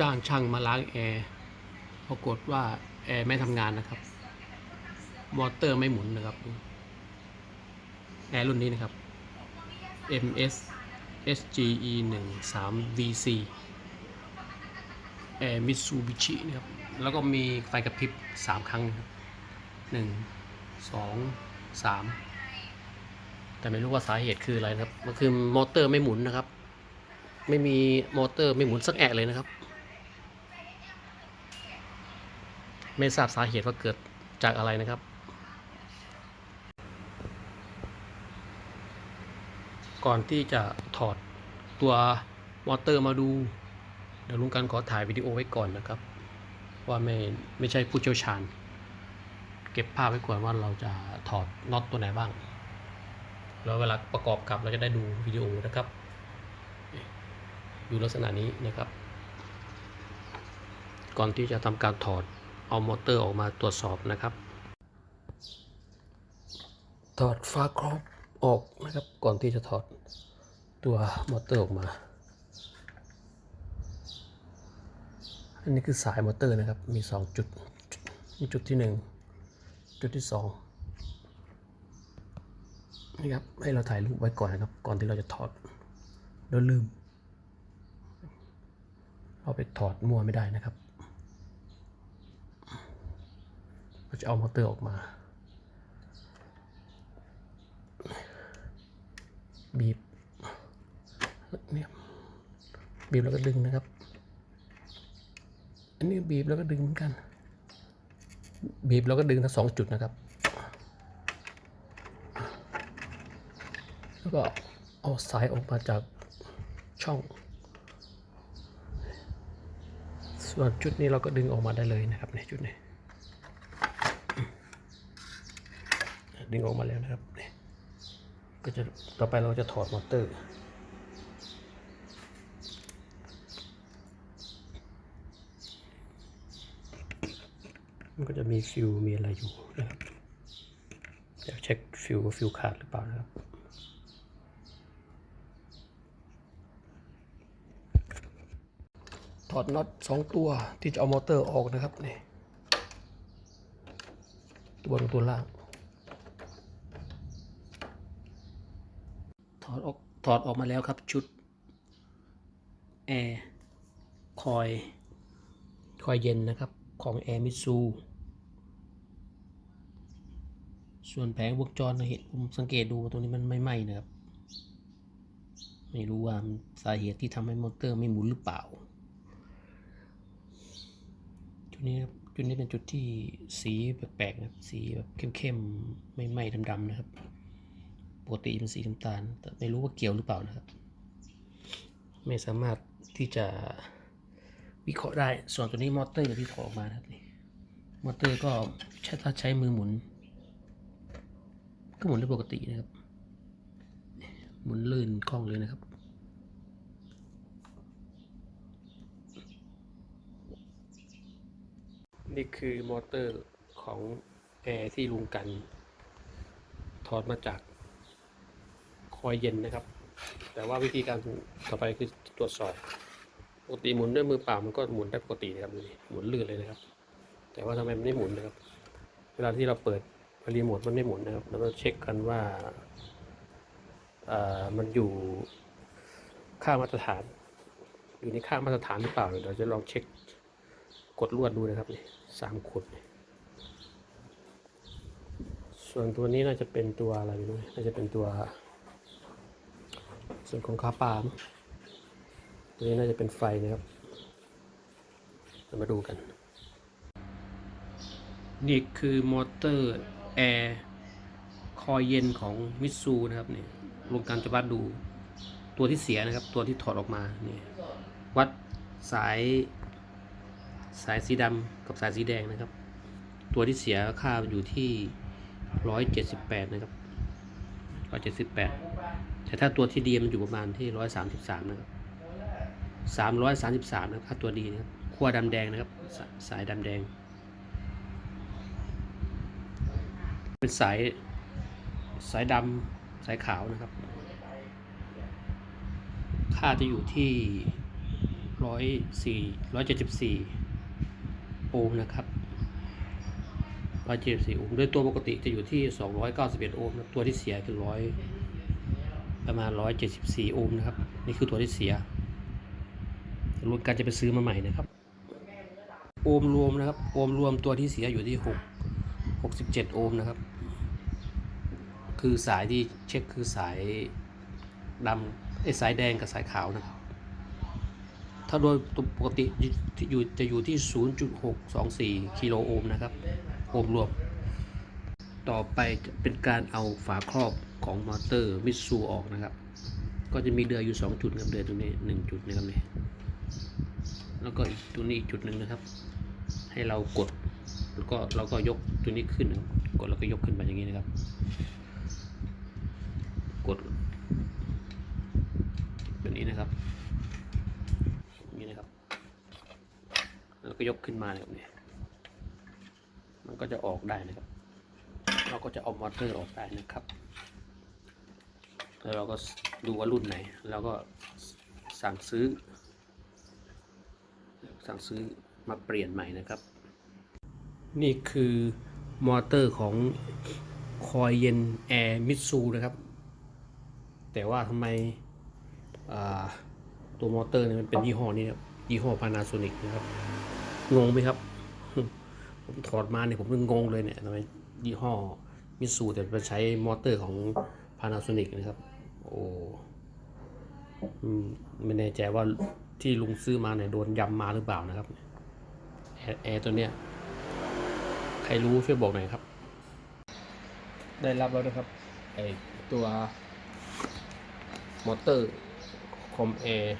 จ้างช่างมาล้างแอร์ปรากฏว่าแอร์ไม่ทำงานนะครับ มอเตอร์ไม่หมุนนะครับ แอร์รุ่นนี้นะครับ MS SGE 1 3 VC แอร์มิตซูบิชินะครับ แล้วก็มีไฟกระพริบ 3 ครั้งนะครับหนึ่งสองสามแต่ไม่รู้ว่าสาเหตุคืออะไรนะครับ มันคือมอเตอร์ไม่หมุนนะครับ ไม่มีมอเตอร์ไม่หมุนสักแอะเลยนะครับ ไม่ทราบสาเหตุว่าเกิดจากอะไรนะครับ ก่อนที่จะถอดตัวมอเตอร์มาดู เดี๋ยวลุงกันขอถ่ายวิดีโอไว้ก่อนนะครับ ว่าไม่ไม่ใช่ผู้เชี่ยวชาญ เก็บภาพไว้ก่อนว่าเราจะถอดน็อตตัวไหนบ้าง แล้วเวลาประกอบกับเราจะได้ดูวิดีโอนะครับอยู่ลักษณะนี้นะครับ ก่อนที่จะทำการถอด เอามอเตอร์ออกมาตรวจสอบนะครับ ถอดฝาครอบออกนะครับ ก่อนที่จะถอดตัวมอเตอร์ออกมา อันนี้คือสายมอเตอร์นะครับ มี 2 จุดนี่จุดที่ 1 จุดที่ 2 นี่ครับ ให้เราถ่ายรูปไว้ก่อนนะครับ ก่อนที่เราจะถอดแล้วลืมเอาไปถอดมั่วไม่ได้นะครับ เรา จะเอามอเตอร์ออกมา บีบเนี่ยบีบแล้วก็ดึงนะครับ อันนี้บีบแล้วก็ดึงเหมือนกัน บีบแล้วก็ดึงทั้งสองจุดนะครับ แล้วก็เอาสายออกมาจากช่อง ส่วนจุดนี้เราก็ดึงออกมาได้เลยนะครับในจุดนี้ ดึงออกมาแล้วนะครับนี่ก็จะต่อไปเราจะถอดมอเตอร์มันก็จะมีฟิวมีอะไรอยู่นะครับเดี๋ยวเช็คฟิวว่าฟิวขาดหรือเปล่านะครับถอดน็อตสองตัวที่จะเอามอเตอร์ออกนะครับนี่ตัวบนตัวล่าง ถอ ดออกถอดออกมาแล้วครับชุดแอร์คอยคอยเย็นนะครับของแอร์มิซูส่วนแผงวงจรเห็นผมสังเกตดูว่าตรงนี้มันไม่ไหม้นะครับ ไม่รู้ว่าสาเหตุที่ทำให้มอเตอร์ไม่หมุนหรือเปล่า จุดนี้ครับจุดนี้เป็นจุดที่สีแปลกๆนะสีแบบเข้มๆไม่ไหม้ดำๆนะครับ ปกติเป็นสีน้ำตาล แต่ไม่รู้ว่าเกี่ยวหรือเปล่านะครับ ไม่สามารถที่จะวิเคราะห์ได้ ส่วนตัวนี้มอเตอร์ที่ถอดออกมานะครับนี่ มอเตอร์ก็ใช้ถ้าใช้มือหมุน ก็หมุนได้ปกตินะครับ หมุนลื่นคล่องเลยนะครับนี่คือมอเตอร์ของแอร์ที่ลุงกัน ถอดมาจาก อยเย็นนะครับ แต่ว่าวิธีการต่อไปคือตรวจสอบปกติหมุนด้วยมือเปล่ามันก็หมุนได้ปกตินะครับดูดิหมุนลื่นเลยนะครับ แต่ว่าทำไมมันไม่หมุนนะครับ เวลาที่เราเปิดรีโมทมันไม่หมุนนะครับเราต้องเช็คกันว่าอ่ามันอยู่ค่ามาตรฐาน อยู่ในค่ามาตรฐานหรือเปล่าเดี๋ยวเราจะลองเช็คกดลวดดูนะครับนี่สามขดส่วนตัวนี้น่าจะเป็นตัวอะไรไม่รู้น่าจะเป็นตัว ส่วนของคาปามตัวนี้น่าจะเป็นไฟนะครับเรามาดูกัน นี่คือมอเตอร์แอร์คอยเย็นของมิตซูนะครับนี่ลงการจะวัดดูตัวที่เสียนะครับ ตัวที่ถอดออกมานี่วัดสายสายสีดำกับสายสีแดงนะครับ ตัวที่เสียค่าอยู่ที่ร้อยเจ็ดสิบแปดนะครับร้อยเจ็ดสิบ แต่ถ้าตัวที่ดีมันอยู่ประมาณที่ร้อยสามสิบสามนะครับสามร้อยสามสิบสามนะครับตัวดีนะครับขั้วดำแดงนะครับสสายดำแดง เป็นสายสายดำสายขาวนะครับ ค่าจะอยู่ที่ร้อยสี่ร้อยเจ็ดสิบสี่โอห์มนะครับร้อยเจ็ดสิบสี่โอห์มโดยตัวปกติจะอยู่ที่สองร้อยเก้าสิบเอ็ดโอห์มนะตัวที่เสียคือร้อย ประมาณร้อยเจ็ดสิบสี่โอห์มนะครับ นี่คือตัวที่เสียรุ่นการจะไปซื้อมาใหม่นะครับ โอห์มรวมนะครับ โอห์มรวมตัวที่เสียอยู่ที่หกหกสิบเจ็ดโอห์มนะครับ คือสายที่เช็คคือสายดำไอ้สายแดงกับสายขาวนะครับ ถ้าโดยปกติอยู่จะอยู่ที่ 0.624 กิโลโอห์มนะครับ โอห์มรวม ต่อไปจะเป็นการเอาฝาครอบ ของมอเตอร์มิตซูออกนะครับ ก็จะมีเดือยอยู่ 2 จุดครับเดือยตรงนี้ 1 จุดนะครับนี่แล้วก็อีกตรงนี้อีกจุดหนึ่งนะครับ ให้เรากดแล้วก็เราก็ยกตัวนี้ขึ้นนะครับกดแล้วก็ยกขึ้นไปอย่างนี้นะครับ กดแบบนี้นะครับนี้นะครับ แล้วก็ยกขึ้นมาแบบนี้มันก็จะออกได้นะครับ เราก็จะเอามอเตอร์ออกได้นะครับ แล้วเราก็ดูว่ารุ่นไหน แล้วก็สั่งซื้อ สั่งซื้อมาเปลี่ยนใหม่นะครับ นี่คือมอเตอร์ของคอยเย็นแอร์มิตซูนะครับ แต่ว่าทำไมตัวมอเตอร์เนี่ยมันเป็นยี่ห้อนี้ครับยี่ห้อ Panasonic นะครับ งงไหมครับ ผมถอดมาเนี่ยผมก็งงเลยเนี่ยทำไมยี่ห้อมิตซูแต่ไปใช้มอเตอร์ของ Panasonic นะครับ โอ้ไม่แน่ใจว่าที่ลุงซื้อมาเนี่ยโดนยำมาหรือเปล่านะครับแอร์แอร์ตัวเนี้ยใครรู้ช่วยบอกหน่อยครับ ได้รับแล้วนะครับไอตัวมอเตอร์คอมแอร์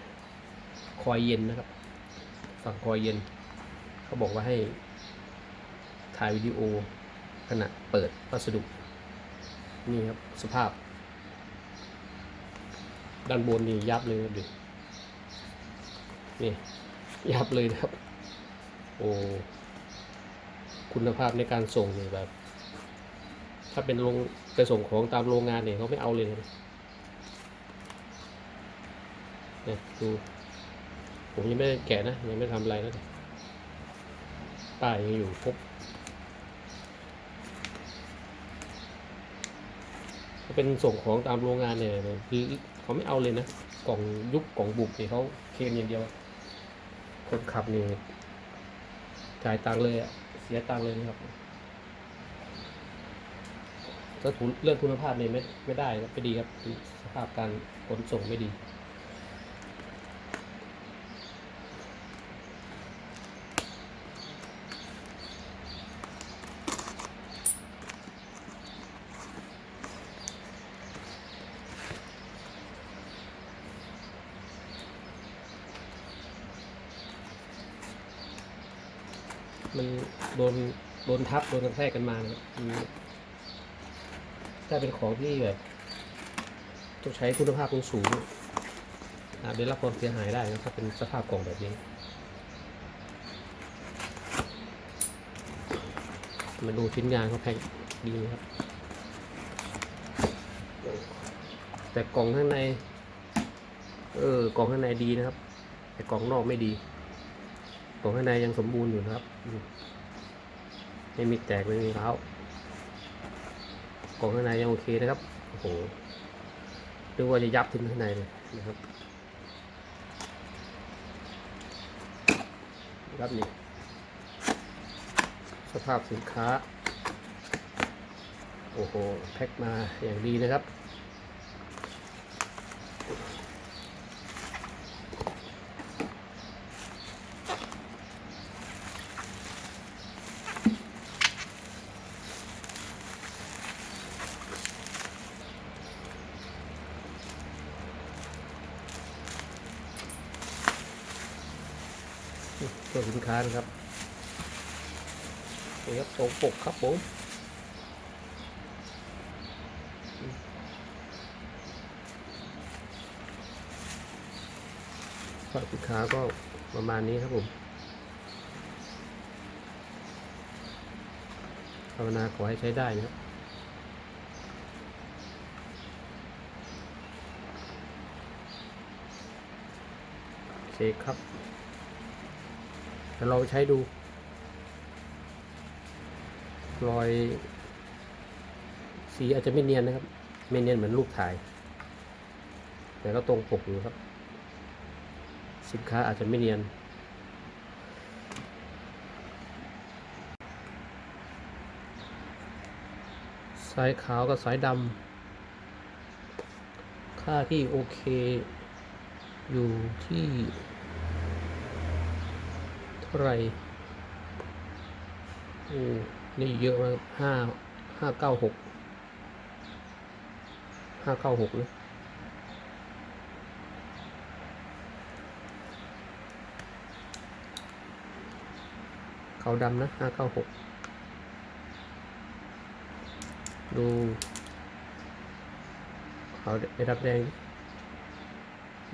คอยเย็นนะครับ ฝั่งคอยเย็น เขาบอกว่าให้ถ่ายวิดีโอขณะเปิดพัสดุ นี่ครับ สภาพ ด้านบนนี่ยับเลยดินี่ยับเลยนะครับ โอ้คุณภาพในการส่งเนี่ยแบบ ถ้าเป็นโรงไปส่งของตามโรงงานเนี่ยเขาไม่เอาเลยนะเนี่ยดูผมยังไม่แกะนะยังไม่ทำอะไรนะป้ายยังอยู่ครบถ้าเป็นส่งของตามโรงงานเนี่ยคือ เขาไม่เอาเลยนะกล่องยุบกล่องบุกเนี่ยเขาเคลมอย่างเดียว คนขับนี่จ่ายตังค์เลยอะเสียตังค์เลยนะครับถ้าทุนเรื่องคุณภาพเนี่ยไม่ไม่ได้ไม่ดีครับสภาพการขนส่งไม่ดี มันโดนโดนทับโดนกระแทกกันมาเนี่ยถ้าเป็นของที่แบบต้องใช้คุณภาพสูงอาจได้รับความเสียหายได้นะถ้าเป็นสภาพกล่องแบบนี้ มาดูชิ้นงานเขาแพ็คดีนะครับ แต่กล่องข้างใน เออกล่องข้างในดีนะครับ แต่กล่องนอกไม่ดี กล่องข้างในยังสมบูรณ์อยู่นะครับ ไม่มีแตกไม่มีร้าวกล่องข้างในยังโอเคนะครับ โอ้โหนึกว่าจะยับถึงข้างในเลยนะครับครับนี่สภาพสินค้า โอ้โห แพ็คมาอย่างดีนะครับ ตัวสินค้านะครับนี่ครับตรงปกครับผมฝา กสินค้าก็ประมาณนี้ครับผมภาวนาขอให้ใช้ได้นะครับเช็คครับเดี๋ยวเราใช้ดูรอย สีอาจจะไม่เนียนนะครับ ไม่เนียนเหมือนรูปถ่าย แต่ก็ตรงปกอยู่ครับ สินค้าอาจจะไม่เนียน สายขาวกับสายดำ ค่าที่โอเค อยู่ที่ เท่าไหร่โอ้นี่เยอะมากห้าห้าเก้าหก ห้าเก้าหกนะขาดำนะห้าเก้าหกดูเขาไอ้ดับแดง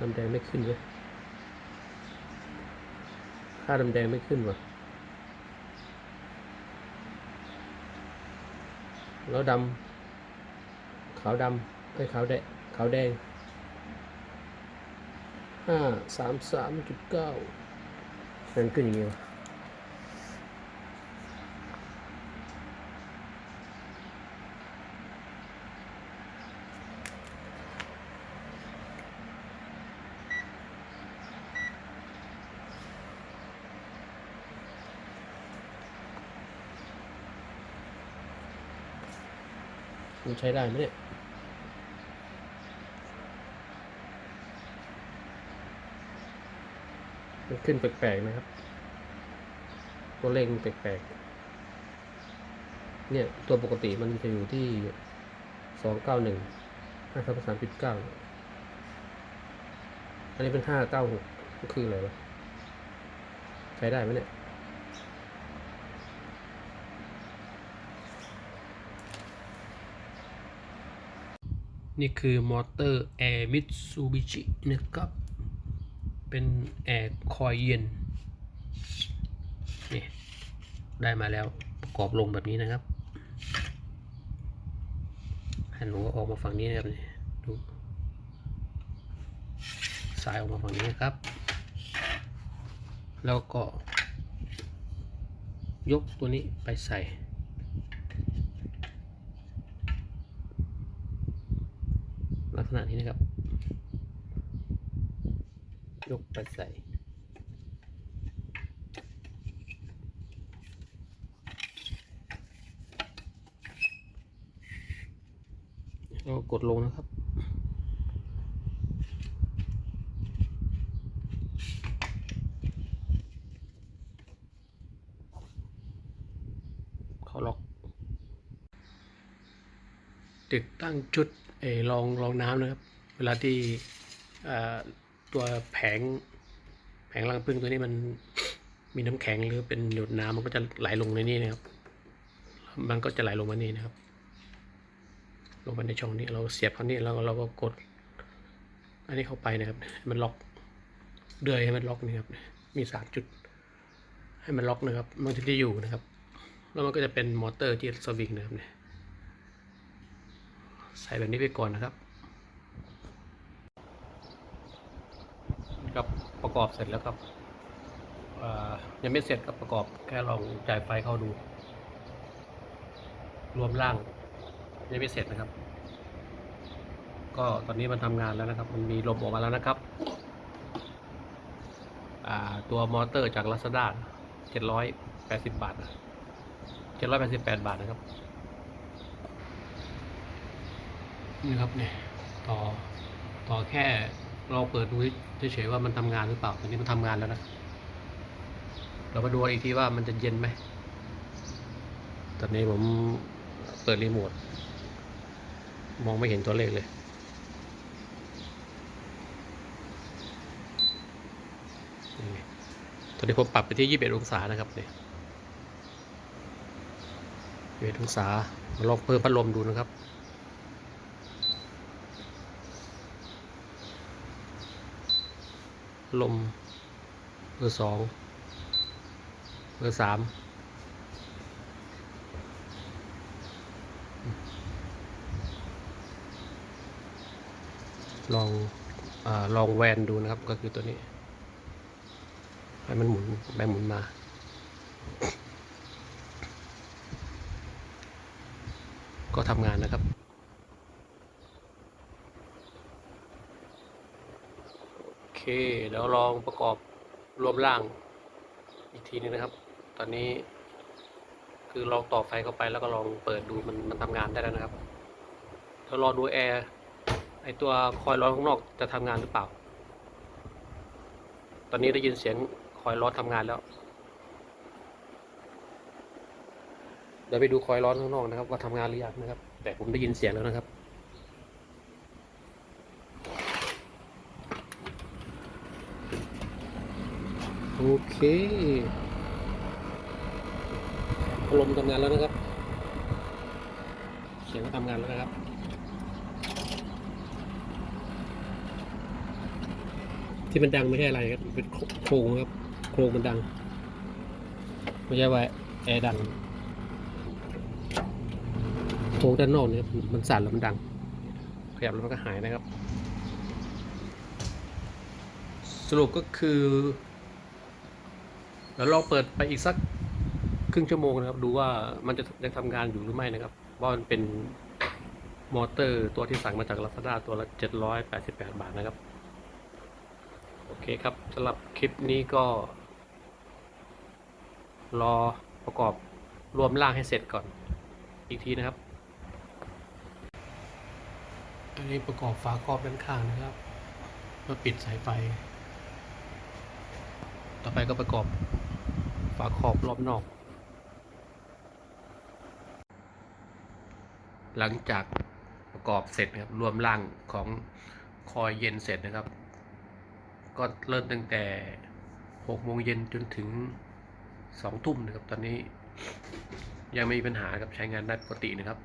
ดำแดงไม่ขึ้นเลยค่าดำแดงไม่ขึ้นว่ะแล้วดำขาวดำ ไอ้ขาวแดงขาวแดงห้าสามสามจุดเก้ามันขึ้นอย่างงี้วะมันใช้ได้ไหมเนี่ย มัน ขึ้นแปลกๆนะครับ ตัวเลขมันแปลกๆ เนี่ยตัวปกติมันจะอยู่ที่สองเก้าหนึ่งห้าทับสามจุดเก้าอันนี้เป็นห้าเก้าหกก็คืออะไรวะใช้ได้ไหมเนี่ยนี่คือมอเตอร์แอร์มิตซูบิชินะครับ เป็นแอร์คอยเย็นนี่ได้มาแล้วประกอบลงแบบนี้นะครับแผ่นหัวออกมาฝั่งนี้นะครับนี่ดูสายออกมาฝั่งนี้นะครับ แล้วก็ ยกตัวนี้ไปใส่ลักษณะนี้นะครับ ยกไปใส่แล้วก็กดลงนะครับ เขาล็อก ติดตั้งจุดเออรองรองน้ำนะครับ เวลาที่อ่า ตัวแผงแผงรังพึ่งตัวนี้มันมีน้ำแข็งหรือเป็นหยดน้ำมันก็จะไหลลงในนี้นะครับ มันก็จะไหลลงมานี่นะครับ ลงมาในช่องนี้เราเสียบเขานี่แล้วเราก็กด อันนี้เข้าไปนะครับ มันล็อกเดือยให้มันล็อกนี่ครับ มีสามจุด ให้มันล็อกนะครับ มันถึงจะอยู่นะครับ แล้วมันก็จะเป็นมอเตอร์ที่สวิงนะครับเนี่ยใส่แบบนี้ไปก่อนนะครับ ครับประกอบเสร็จแล้วครับยังไม่เสร็จครับประกอบแค่ลองจ่ายไฟเข้าดู รวมร่างยังไม่เสร็จนะครับ ก็ตอนนี้มันทำงานแล้วนะครับ มันมีลมออกมาแล้วนะครับตัวมอเตอร์จาก Lazada 780บาทนะ788บาทนะครับ นี่ครับเนี่ยต่อต่อแค่ เราเปิดดูเฉยๆว่ามันทำงานหรือเปล่าตอนนี้มันทำงานแล้วนะ เรามาดูอีกทีว่ามันจะเย็นไหม ตอนนี้ผมเปิดรีโมทมองไม่เห็นตัวเลขเลย ตอนนี้ผมปรับไปที่ 21 องศานะครับเนี่ย21องศามาลองเพิ่มพัดลมดูนะครับ ลม เบอร์สอง เบอร์สามลองอลองแวนดูนะครับ ก็คือตัวนี้ ให้มันหมุนไปหมุนมา ก็ทำงานนะครับ โอ เคเดี๋ยวลองประกอบรวมร่างอีกทีนึงนะครับ ตอนนี้ คือลองต่อไฟเข้าไปแล้วก็ลองเปิดดูมันมันทำงานได้แล้วนะครับเดี๋ยวรอดูแอร์ไอตัวคอยร้อนข้างนอกจะทำงานหรือเปล่า ตอนนี้ได้ยินเสียงคอยร้อนทำงานแล้ว เดี๋ยวไปดูคอยร้อนข้างนอกนะครับ ว่าทำงานหรือยังนะครับ แต่ผมได้ยินเสียงแล้วนะครับ โอเคพัดลมทำงานแล้วนะครับเสียงก็ทำงานแล้วนะครับที่มันดังไม่ใช่อะไรครับเป็นโครงครับ โครงมันดัง ไม่ใช่ว่าแอร์ดังโครงด้านนอกเนี่ยมันสั่นแล้วมันดังขยับแล้วมันก็หายนะครับ สรุปก็คือ เดี๋ยวเราเปิดไปอีกสักครึ่งชั่วโมงนะครับ ดูว่ามันจะยังทำงานอยู่หรือไม่นะครับว่ามันเป็นมอเตอร์ตัวที่สั่งมาจาก Lazada ตัวละ 788 บาทนะครับ โอเคครับสำหรับคลิปนี้ก็ รอประกอบรวมร่างให้เสร็จก่อนอีกทีนะครับ อันนี้ประกอบฝาครอบด้านข้างนะครับเพื่อปิดสายไฟ ต่อไปก็ประกอบ ฝาขอบรอบนอก หลังจากประกอบเสร็จนะครับรวมร่างของคอยเย็นเสร็จนะครับ ก็เริ่มตั้งแต่6โมงเย็นจนถึง2ทุ่มนะครับ ตอนนี้ยังไม่มีปัญหากับใช้งานได้ปกตินะครับ